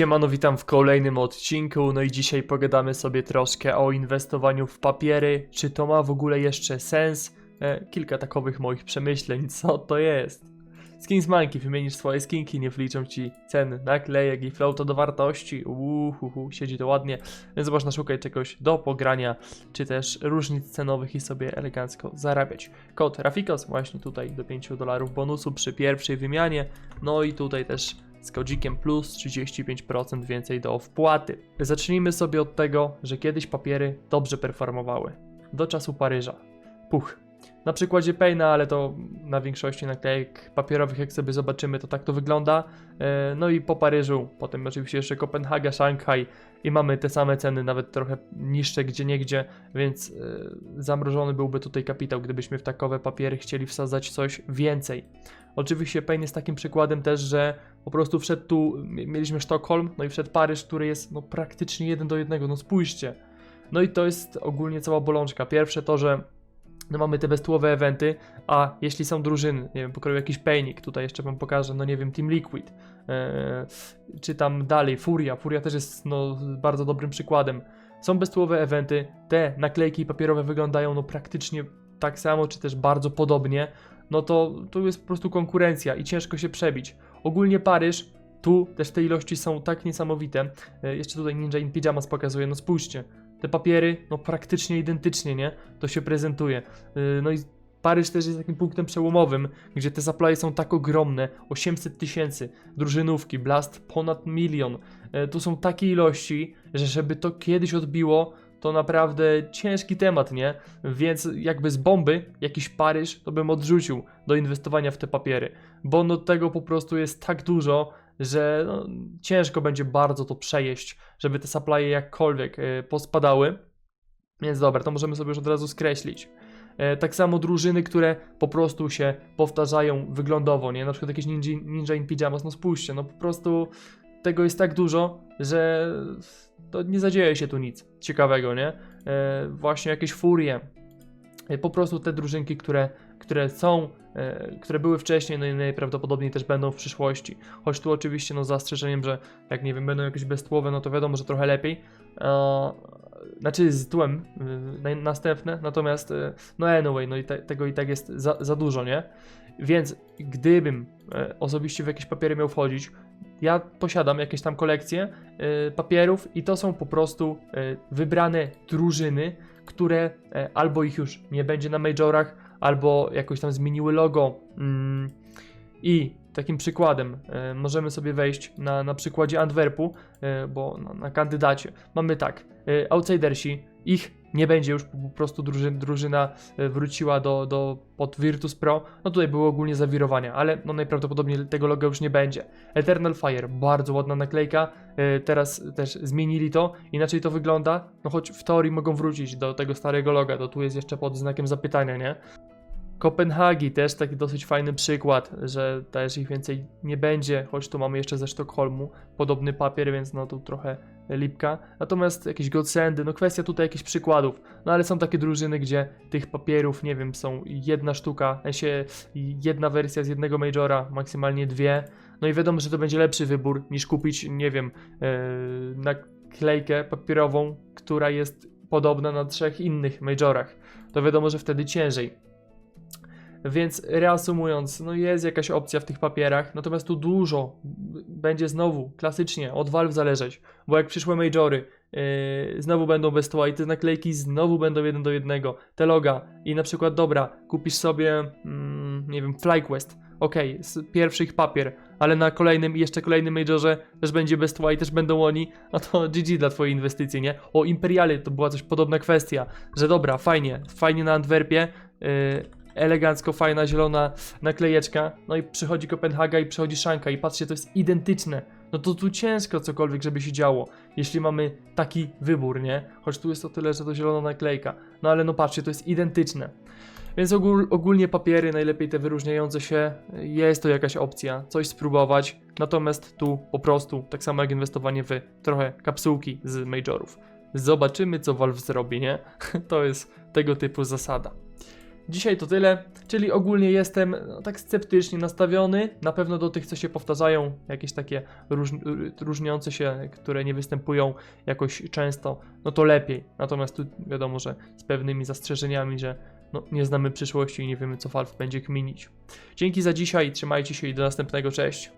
Siemano, witam w kolejnym odcinku, no i dzisiaj pogadamy sobie troszkę o inwestowaniu w papiery, czy to ma w ogóle jeszcze sens? E, kilka takowych moich przemyśleń, co to jest? Skins Monkey, wymienisz swoje skinki, nie wliczą ci cen naklejek i floata do wartości, uhuhu, siedzi to ładnie, więc można szukać czegoś do pogrania, czy też różnic cenowych i sobie elegancko zarabiać. Kod Rafikos właśnie tutaj do 5 dolarów bonusu przy pierwszej wymianie, no i tutaj też z kodzikiem plus 35% więcej do wpłaty. Zacznijmy sobie od tego, że kiedyś papiery dobrze performowały. Do czasu Paryża. Puch. Na przykładzie Payna, ale to na większości naklejek papierowych, jak sobie zobaczymy, to tak to wygląda. E, No i po Paryżu, potem oczywiście jeszcze Kopenhaga, Szanghaj i mamy te same ceny, nawet trochę niższe gdzie niegdzie, więc e, zamrożony byłby tutaj kapitał, gdybyśmy w takowe papiery chcieli wsadzać coś więcej. Oczywiście Payne jest takim przykładem też, że po prostu wszedł tu, mi- mieliśmy Sztokholm, no i wszedł Paryż, który jest no praktycznie jeden do jednego, no spójrzcie. No i to jest ogólnie cała bolączka. Pierwsze to, że no mamy te bestułowe eventy, a jeśli są drużyny, nie wiem, pokroju jakiś Paynik, tutaj jeszcze wam pokażę, no nie wiem, Team Liquid, e, czy tam dalej, Furia, Furia też jest no bardzo dobrym przykładem. Są bestułowe eventy, te naklejki papierowe wyglądają no praktycznie tak samo, czy też bardzo podobnie, no to tu jest po prostu konkurencja i ciężko się przebić. Ogólnie Paryż, tu też te ilości są tak niesamowite. E, Jeszcze tutaj Ninja in Pyjamas pokazuje, no spójrzcie. Te papiery, no praktycznie identycznie, nie? To się prezentuje. E, No i Paryż też jest takim punktem przełomowym, gdzie te supply są tak ogromne, 800 tysięcy, drużynówki, Blast ponad milion. E, Tu są takie ilości, że żeby to kiedyś odbiło, to naprawdę ciężki temat, nie? Więc jakby z bomby jakiś Paryż to bym odrzucił do inwestowania w te papiery, bo no tego po prostu jest tak dużo, że no, ciężko będzie bardzo to przejeść, żeby te supply jakkolwiek e, pospadały. Więc dobra, to możemy sobie już od razu skreślić. E, tak samo drużyny, które po prostu się powtarzają wyglądowo, nie? Na przykład jakieś ninja, ninja in pyjamas, no spójrzcie, no po prostu tego jest tak dużo, że to nie zadzieje się tu nic ciekawego, nie? E, właśnie jakieś furie, po prostu te drużynki, które, które są, e, które były wcześniej, no i najprawdopodobniej też będą w przyszłości. Choć tu oczywiście, no z zastrzeżeniem, że jak nie wiem, będą jakieś beztłowe, no to wiadomo, że trochę lepiej. E, znaczy z tłem naj- następne, natomiast no anyway, no i te, tego i tak jest za, za dużo, nie? Więc gdybym e, osobiście w jakieś papiery miał wchodzić, ja posiadam jakieś tam kolekcje e, papierów i to są po prostu e, wybrane drużyny, które e, albo ich już nie będzie na majorach, albo jakoś tam zmieniły logo. Mm, I takim przykładem e, możemy sobie wejść na, na przykładzie Antwerpu, e, bo na, na kandydacie mamy tak, e, outsidersi, ich nie będzie już, po prostu drużyna, drużyna wróciła do, do pod Virtus Pro, no tutaj były ogólnie zawirowania, ale no najprawdopodobniej tego logo już nie będzie. Eternal Fire, bardzo ładna naklejka, teraz też zmienili to, inaczej to wygląda, no choć w teorii mogą wrócić do tego starego loga, to tu jest jeszcze pod znakiem zapytania, nie? Kopenhagi też taki dosyć fajny przykład, że też ich więcej nie będzie, choć tu mamy jeszcze ze Sztokholmu podobny papier, więc no tu trochę lipka. Natomiast jakieś Godsendy, no kwestia tutaj jakichś przykładów, no ale są takie drużyny, gdzie tych papierów, nie wiem, są jedna sztuka, sensie jedna wersja z jednego Majora, maksymalnie dwie, no i wiadomo, że to będzie lepszy wybór niż kupić, nie wiem, yy, naklejkę papierową, która jest podobna na trzech innych Majorach. To wiadomo, że wtedy ciężej. Więc reasumując, no jest jakaś opcja w tych papierach, natomiast tu dużo będzie znowu klasycznie od Valve zależeć, bo jak przyszłe majory yy, znowu będą bez tła i te naklejki znowu będą jeden do jednego, te loga i na przykład dobra, kupisz sobie, mm, nie wiem, FlyQuest, okej, z pierwszy ich papier, ale na kolejnym i jeszcze kolejnym majorze też będzie bez tła i też będą oni, no to GG dla twojej inwestycji, nie? O Imperiale to była coś podobna kwestia, że dobra, fajnie, fajnie na Antwerpie, yy, elegancko fajna zielona naklejeczka, no i przychodzi Kopenhaga i przychodzi Szanka i patrzcie, to jest identyczne. No to tu ciężko cokolwiek, żeby się działo, jeśli mamy taki wybór, nie? Choć tu jest o tyle, że to zielona naklejka. No ale no patrzcie, to jest identyczne. Więc ogól, ogólnie papiery, najlepiej te wyróżniające się, jest to jakaś opcja, coś spróbować. Natomiast tu po prostu, tak samo jak inwestowanie w trochę kapsułki z majorów. Zobaczymy, co Valve zrobi, nie? To jest tego typu zasada. Dzisiaj to tyle, czyli ogólnie jestem no, tak sceptycznie nastawiony, na pewno do tych, co się powtarzają, jakieś takie róż, różniące się, które nie występują jakoś często, no to lepiej. Natomiast tu wiadomo, że z pewnymi zastrzeżeniami, że no, nie znamy przyszłości i nie wiemy, co Valve będzie kminić. Dzięki za dzisiaj, trzymajcie się i do następnego, cześć!